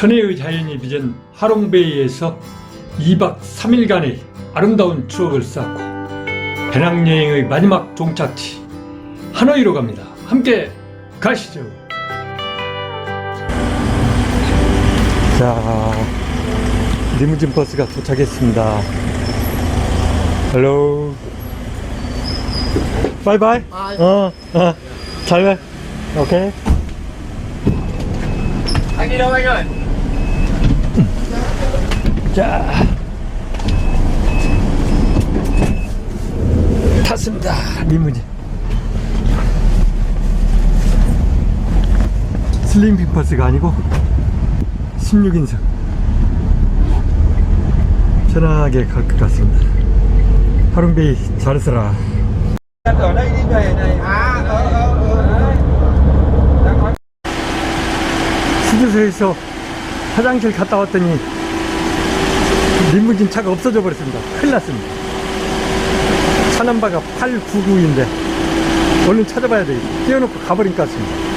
천혜의 자연이 빚은 하롱베이에서 2박 3일간의 아름다운 추억을 쌓고 배낭여행의 마지막 종착지 하노이로 갑니다. 함께 가시죠. 자, 리무진 버스가 도착했습니다. 헬로. 바이바이. 어, 어. 잘 가. 오케이. Anh ơi? 자. 탔습니다. 리무진. 슬림핑 버스가 아니고 16인승. 편하게 갈 것 같습니다. 하룬베이 잘 쓰라. 휴게소에서 화장실 갔다 왔더니 리무진 차가 없어져 버렸습니다. 큰일 났습니다. 차 넘버가 899인데 얼른 찾아봐야 되겠다. 띄워놓고 가버린 것 같습니다.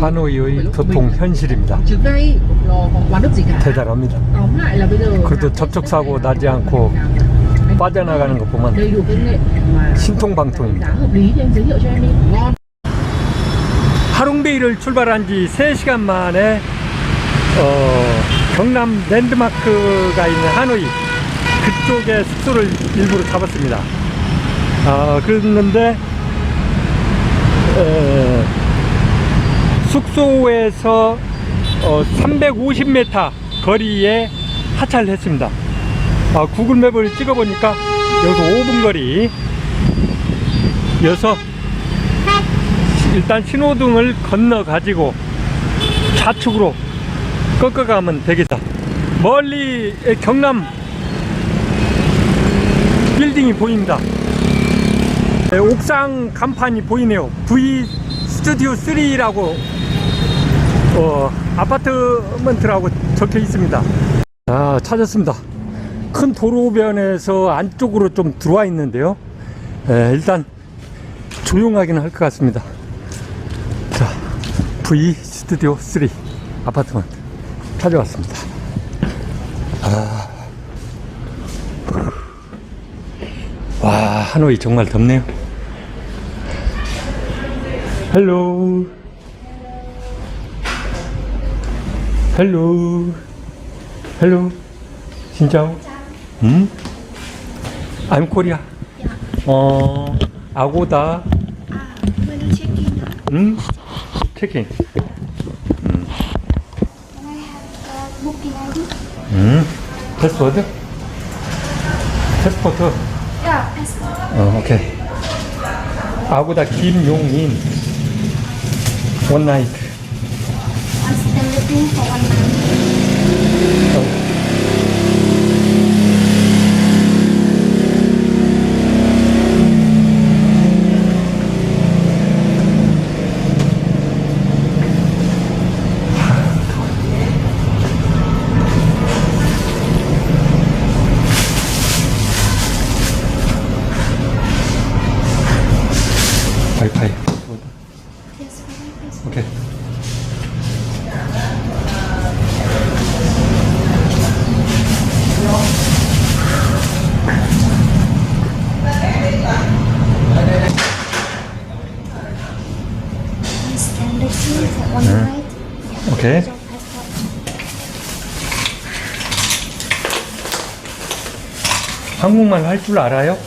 하노이의 교통 현실입니다. 대단합니다. 그래도 접촉사고 나지 않고 빠져나가는 것 보면 신통방통입니다. 롱베이를 출발한 지 3시간 만에 어, 경남 랜드마크가 있는 하노이 그쪽에 숙소를 일부러 잡았습니다. 아, 그랬는데 에, 숙소에서 어, 350m 거리에 하차를 했습니다. 아, 구글맵을 찍어보니까 여기서 5분 거리 여서 일단 신호등을 건너 가지고 좌측으로 꺾어가면 되겠다. 멀리 경남 빌딩이 보입니다. 네, 옥상 간판이 보이네요. V 스튜디오 3라고 어, 아파트먼트라고 적혀 있습니다. 아, 찾았습니다. 큰 도로변에서 안쪽으로 좀 들어와 있는데요. 예, 일단 조용하기는 할것 같습니다. 자, V 스튜디오 3 아파트먼트 찾아왔습니다. 아. 와, 하노이 정말 덥네요. 헬로. 헬로. 헬로. 진짜오? 응? I'm Korea. 어, 아고다. Checking, 응? ID? 응? 패스워드? 패스포트. Yeah, passport. 어, 오케이. 아고다 김용인. 원나이트. I'm still looking for one night. 한국말 할 줄 알아요?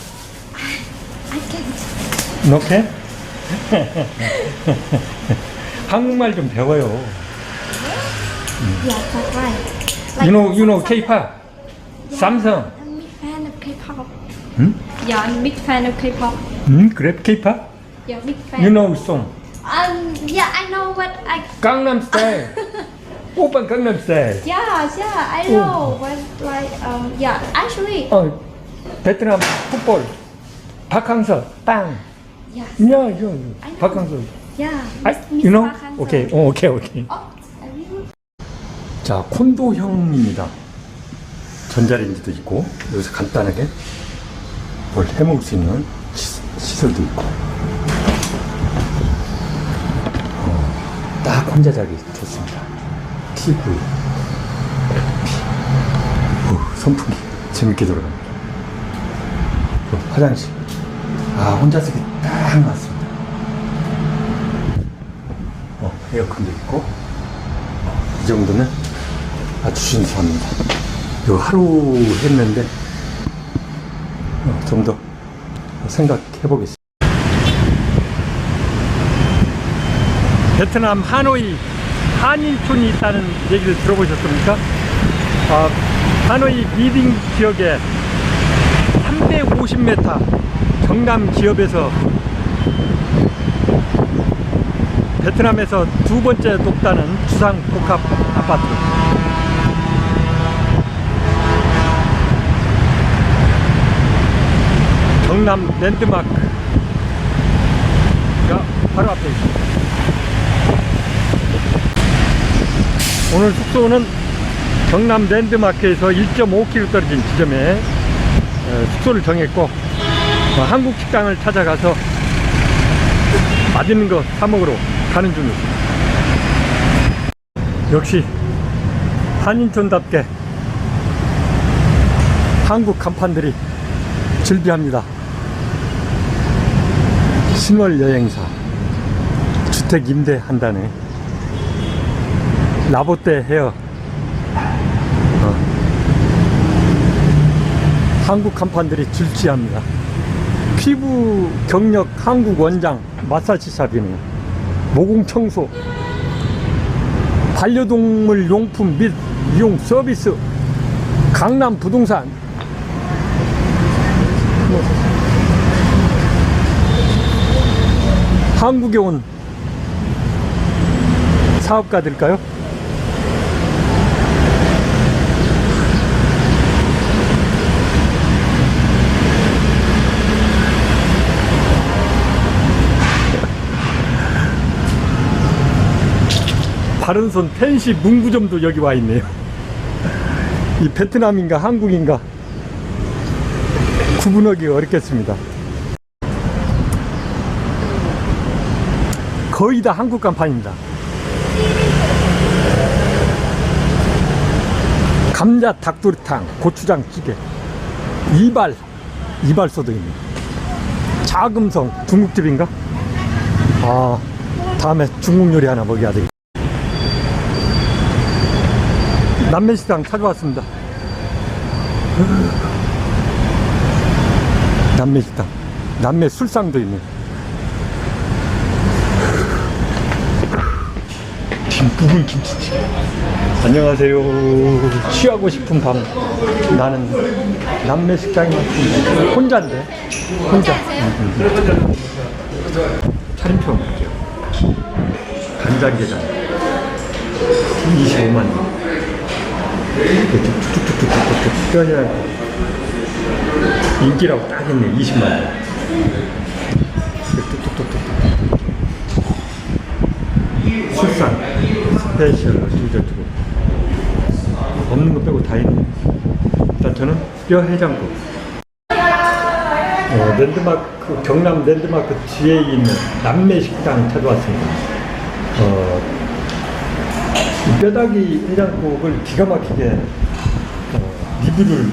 I can't. 이렇게? 한국말 좀 배워요. Yeah, that's right. You know, you know K-pop? 삼성. I'm big fan of K-pop. 응? Yeah, I'm big fan of K-pop. 응? 그래? K-pop? Yeah, big fan. You know song. Um, yeah, I know what I. 강남 스타일. 오빠 강남 스타일. Yeah, yeah, I know. But like, um, yeah, actually, 어, 베트남 풋볼. 박항서. yeah, 야, 야. 박항서. yeah. you know? 오케이. 어, 오케이, 오케이. Will. 자, 콘도형입니다. 전자레인지도 있고 여기서 간단하게 뭘 해먹을 수 있는 시설도 있고. 어, 딱 혼자 자기 좋습니다. TV. 오, 선풍기. 재밌게 돌아갑니다. 어, 화장실. 아, 혼자 쓰기 딱 맞습니다. 어, 에어컨도 있고. 어, 이 정도면 아주 신선합니다. 이거 하루 했는데, 어, 좀더 생각해 보겠습니다. 베트남 하노이 한인촌이 있다는 얘기를 들어보셨습니까? 아, 하노이 미딩 지역에 350m 경남 기업에서 베트남에서 두 번째 높다는 주상 복합 아파트. 경남 랜드마크가 바로 앞에 있습니다. 오늘 숙소는 경남 랜드마크에서 1.5km 떨어진 지점에 어, 숙소를 정했고 어, 한국 식당을 찾아가서 맛있는 거 사 먹으러 가는 중입니다. 역시 한인촌답게 한국 간판들이 즐비합니다. 신월 여행사 주택 임대한다네. 라보떼 헤어 어. 한국 간판들이 줄지합니다. 피부 경력 한국 원장 마사지 샵이네요. 모공 청소, 반려동물 용품 및 이용 서비스, 강남 부동산. 한국에 온 사업가들일까요? 바른손 펜시 문구점도 여기 와 있네요. 이 베트남인가 한국인가 구분하기 어렵겠습니다. 거의 다 한국 간판입니다. 감자 닭도리탕, 고추장 찌개, 이발, 이발소도 있네. 자금성 중국집인가? 아, 다음에 중국 요리 하나 먹여야 되겠다. 남매식당 찾아왔습니다. 남매식당. 남매 술상도 있네. 김, 부분 김치찌개. 안녕하세요. 취하고 싶은 밤. 나는 남매식당이 맞습니다. 혼자인데. 혼자. 차림표 볼게요. 간장게장. 25만 원. 이렇게 쭉쭉쭉쭉쭉쭉 뼈냐 인기라고 딱 했네. 20만 원. 뚝뚝뚝뚝 술상 스페셜 디저트고. 없는 거 빼고 다 있네. 일단 저는 뼈 해장국. 어, 랜드마크 경남 랜드마크 뒤에 있는 남매 식당 찾아왔습니다. 어, 이 뼈다귀 해장국을 기가 막히게 어, 리뷰를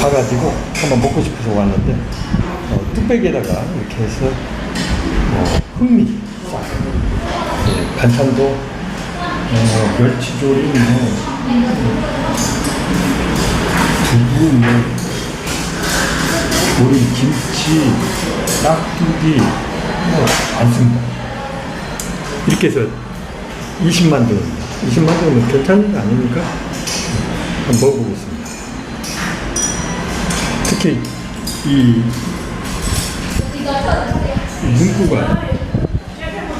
봐가지고 한번 먹고 싶어서 왔는데 어, 뚝배기에다가 이렇게 해서 어, 흑미 싹. 네, 반찬도 어, 멸치조림 뭐 두부 뭐 우리 김치 깍두기 뭐 많습니다. 이렇게 해서 20만 동입니다. 20만 동이면 괜찮은 거 아닙니까? 한번 먹어보겠습니다. 특히 이 문구가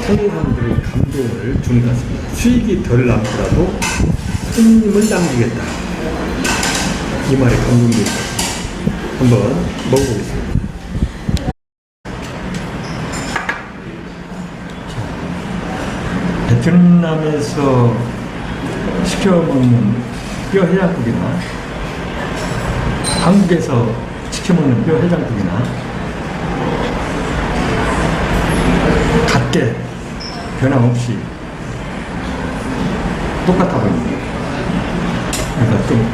사람들의 감동을 주는 것 같습니다. 수익이 덜 남더라도 손님을 남기겠다. 이 말에 감동이 한번 먹어보겠습니다. 베트남에서 시켜 먹는 뼈 해장국이나 한국에서 시켜 먹는 뼈 해장국이나 같게 변함없이 똑같아 보입니다. 그러니까 좀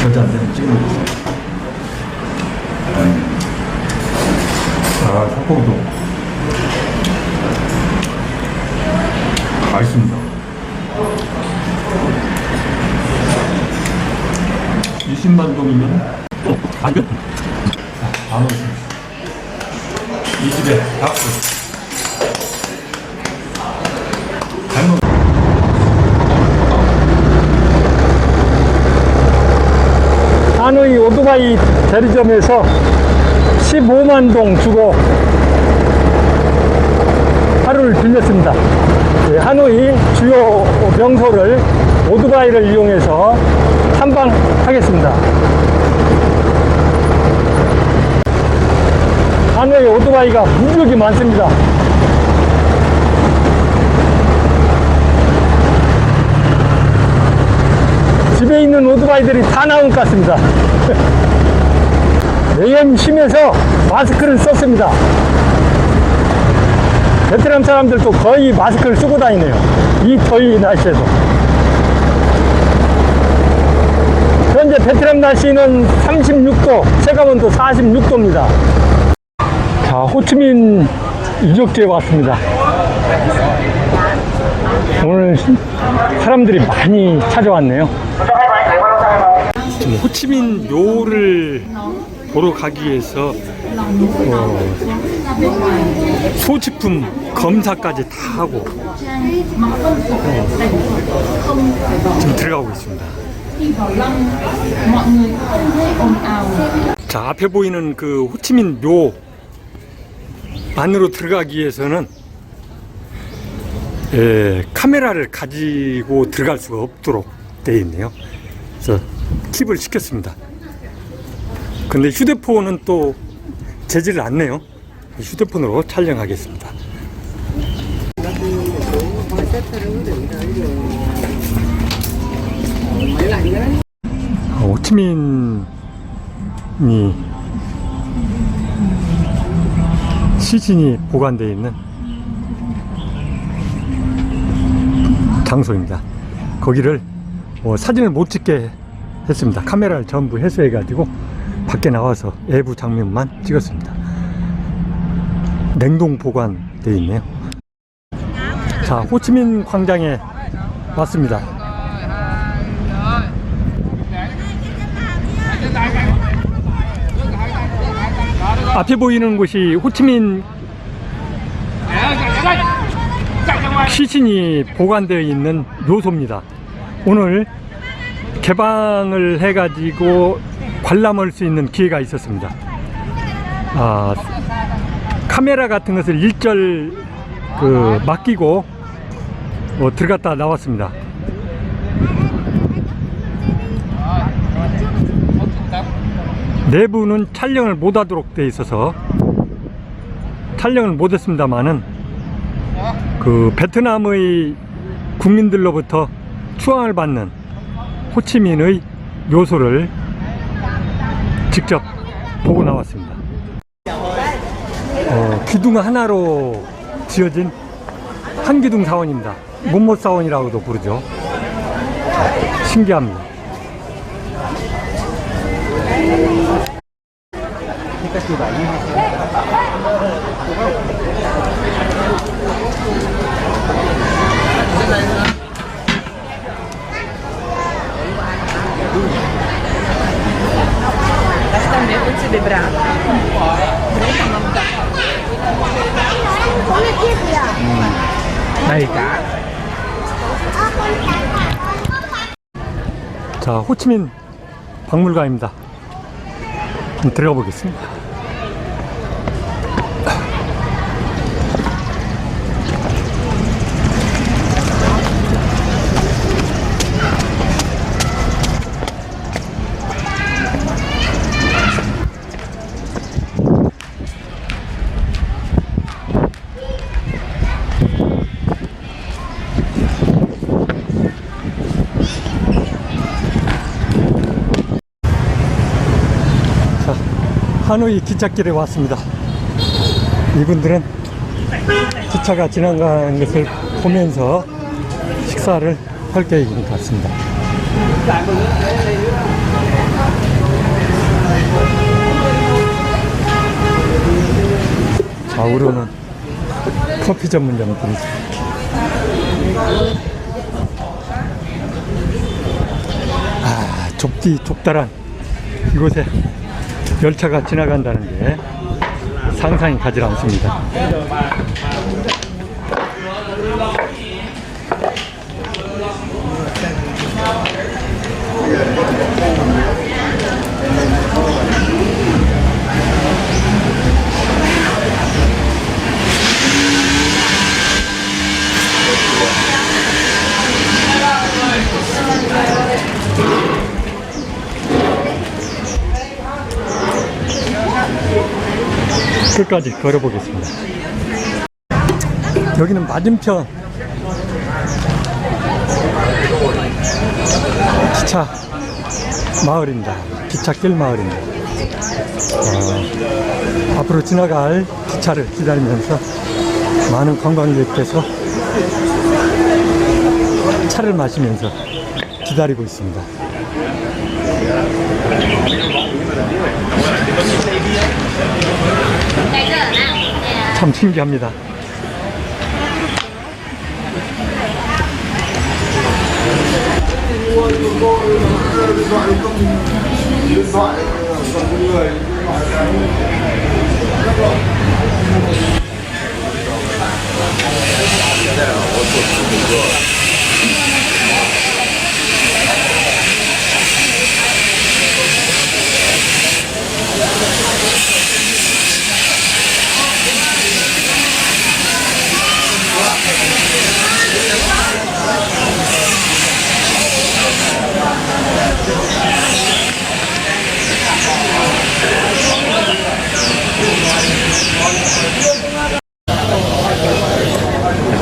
저자한테 찍어보겠습니다. 아, 닭고기도 맛있습니다. 20만 동이면 안 돼. 안 오십니다. 이 집에 박수. 하노이 오토바이 대리점에서 15만 동 주고 하루를 빌렸습니다. 예, 하노이 주요 명소를 오토바이를 이용해서 탐방하겠습니다. 하노이 오토바이가 무지하게 많습니다. 집에 있는 오토바이들이 다 나온 것 같습니다. 매연 심해서 마스크를 썼습니다. 베트남 사람들도 거의 마스크를 쓰고 다니네요. 이 더위 날씨에도. 현재 베트남 날씨는 36도, 체감온도 46도입니다. 자, 호치민 유적지에 왔습니다. 오늘 사람들이 많이 찾아왔네요. 지금 호치민 묘를 보러 가기 위해서 어, 소지품 검사까지 다 하고 어, 지금 들어가고 있습니다. 자 앞에 보이는 그 호치민 묘 안으로 들어가기 위해서는 예, 카메라를 가지고 들어갈 수가 없도록 되어 있네요. 그래서 킵을 시켰습니다. 근데 휴대폰은 또 재질을 않네요. 휴대폰으로 촬영하겠습니다. 어, 호치민이 시신이 보관되어 있는 장소입니다. 거기를 어, 사진을 못 찍게 했습니다. 카메라를 전부 회수해가지고 밖에 나와서 외부 장면만 찍었습니다. 냉동 보관되어 있네요. 자, 호치민 광장에 왔습니다. 앞에 보이는 곳이 호치민 시신이 보관되어 있는 묘소입니다. 오늘 개방을 해가지고 관람할 수 있는 기회가 있었습니다. 아, 카메라 같은 것을 일절 그 맡기고 어, 들어갔다 나왔습니다. 내부는 촬영을 못하도록 돼 있어서 촬영을 못했습니다만은 그 베트남의 국민들로부터 추앙을 받는 호치민의 묘소를 직접 보고 나왔습니다. 어, 기둥 하나로 지어진 한기둥 사원입니다. 못못 사원이라고도 부르죠. 신기합니다. 호치민 박물관입니다. 들어가 보겠습니다. 하노이 기찻길에 왔습니다. 이분들은 기차가 지나가는 것을 보면서 식사를 할 계획인 것 같습니다. 좌우로는 커피 전문점들이죠. 아, 좁디 좁다란 이곳에 열차가 지나간다는 게 상상이 가지 않습니다. 끝까지 걸어보겠습니다. 여기는 맞은편 기차 마을입니다. 기차길 마을입니다. 어, 앞으로 지나갈 기차를 기다리면서 많은 관광객께서 차를 마시면서 기다리고 있습니다. 참 신기합니다.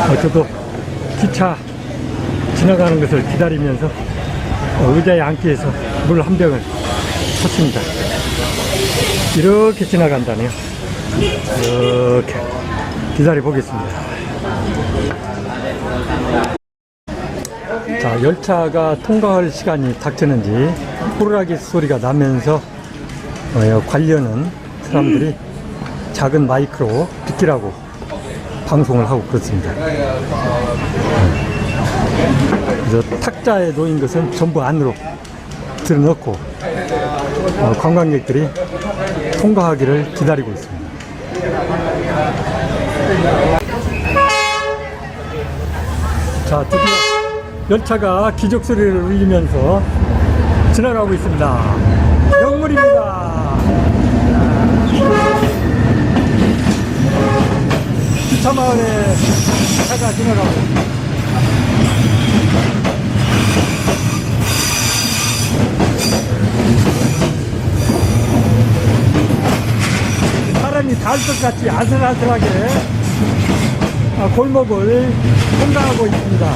어, 저도 기 차 지나가는 것을 기다리면서 어, 의자에 앉기 위해서 물 한 병을 샀습니다. 이렇게 지나간다네요. 이렇게 기다려 보겠습니다. 자, 열차가 통과할 시간이 닥치는지 호루라기 소리가 나면서 어, 관련은 사람들이 작은 마이크로 비키라고 방송을 하고 그렇습니다. 그래서 탁자에 놓인 것은 전부 안으로 들어넣고 어, 관광객들이 통과하기를 기다리고 있습니다. 자, 드디어 열차가 기적 소리를 울리면서 지나가고 있습니다. 영물입니다. 기차 마을에 차가 지나가고. 사람이 닿을 것 같이 아슬아슬하게 아, 골목을 통과하고 있습니다.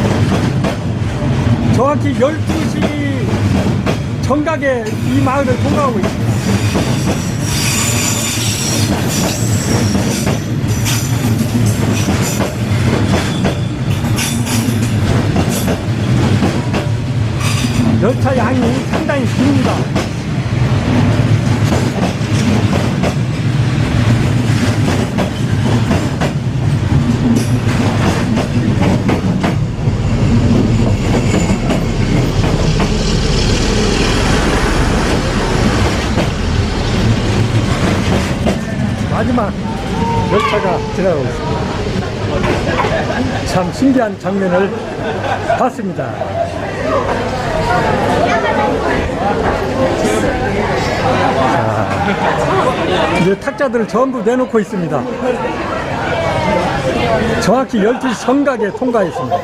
정확히 12시 정각에 이 마을을 통과하고 있습니다. 열차 양이 상당히 깁니다. 마지막 열차가 지나가고 있습니다. 참 신기한 장면을 봤습니다. 자, 이제 탁자들을 전부 내놓고 있습니다. 정확히 12시 정각에 통과했습니다.